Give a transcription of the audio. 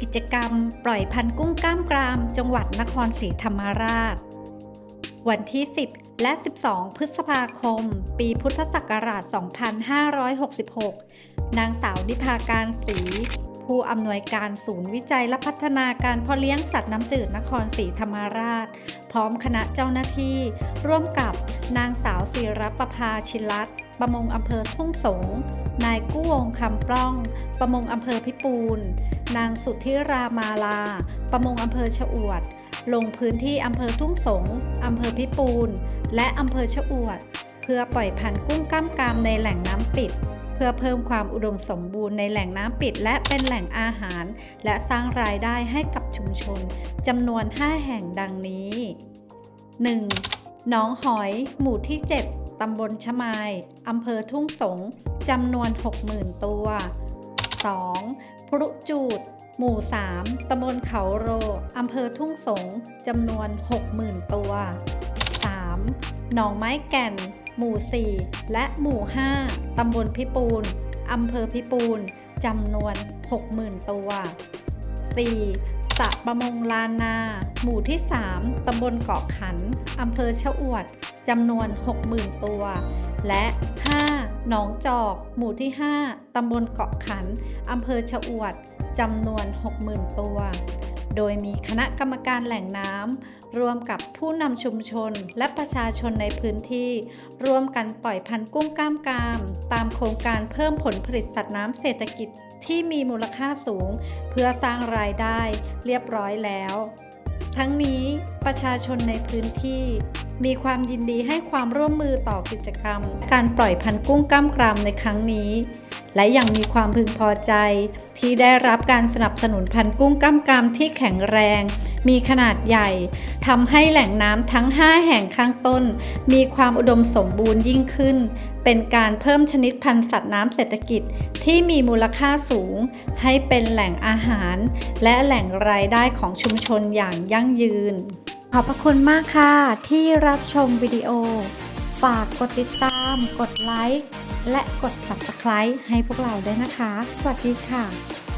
กิจกรรม ปล่อยพันกุ้งกล้ามกราม จังหวัดนครศรีธรรมราช วันที่ 10 และ 12 พฤษภาคม ปีพุทธศักราช 2566 นางสาวนิพาการศรี ผู้อำนวยการศูนย์วิจัยและพัฒนาการเพาะเลี้ยงสัตว์น้ำจืดนครศรีธรรมราช พร้อมคณะเจ้าหน้าที่ ร่วมกับนางสาวศิรประภาชินรัตน์ประมงอำเภอทุ่งสง นายกู้วงคำปล้อง ประมงอำเภอพิปูน นางสุทธิรามาลา ประมงอำเภอชะอวด ลงพื้นที่อำเภอทุ่งสงอำเภอพิปูน และอำเภอชะอวด เพื่อปล่อยพันธุ์กุ้งกล้ามกรามในแหล่งน้ำปิด พื่อเพิ่มความอุดมสมบูรณ์ในแหล่งน้ำปิด และเป็นแหล่งอาหาร และสร้างรายได้ให้กับชุมชนจำนวน 5 แห่งดังนี้ 1. หนองหอย หมู่ที่ 7 ตำบลชะมายอำเภอทุ่งสงจำนวน 60,000 ตัว 2. พรุจูด หมู่ 3 ตำบลเขาโร อำเภอทุ่งสงจำนวน 60,000 ตัว 3. หนองไม้แก่น หมู่ 4 และหมู่ 5 ตำบลพิปูน อำเภอพิปูน จำนวน 60,000 ตัว 4. สระประมงลานนา หมู่ที่ 3 ตำบลเกาะขัน อำเภอชะอวด จำนวน 60,000 ตัว และ 5. หนองจอก หมู่ที่ 5 ตำบลเกาะขัน อำเภอชะอวด จำนวน 60,000 ตัว โดยมีคณะกรรมการแหล่งน้ำรวมกับผู้นำชุมชนและประชาชนในพื้นที่ ร่วมกันปล่อยพันธุ์กุ้งกล้ามกราม ตามโครงการเพิ่มผลผลิตสัตว์น้ำเศรษฐกิจที่มีมูลค่าสูง เพื่อสร้างรายได้เรียบร้อยแล้ว ทั้งนี้ประชาชนในพื้นที่มีความยินดีให้ความร่วมมือต่อกิจกรรม การปล่อยพันธุ์กุ้งกล้ามกรามในครั้งนี้ และยังมีความพึงพอใจ ที่ได้รับการสนับสนุนพันธุ์กุ้งก้ามกามที่แข็งแรง มีขนาดใหญ่ทำให้แหล่งน้ำทั้ง 5 แห่งข้างต้น มีความอุดมสมบูรณ์ยิ่งขึ้น เป็นการเพิ่มชนิดพันธุ์สัตว์น้ำเศรษฐกิจที่มีมูลค่าสูง ให้เป็นแหล่งอาหาร และแหล่งรายได้ของชุมชนอย่างยั่งยืน ขอบพระคุณมากค่ะที่รับชมวิดีโอ ฝากกดติดตาม กดไลค์ และกด subscribe ให้พวกเราด้วยนะคะ สวัสดีค่ะ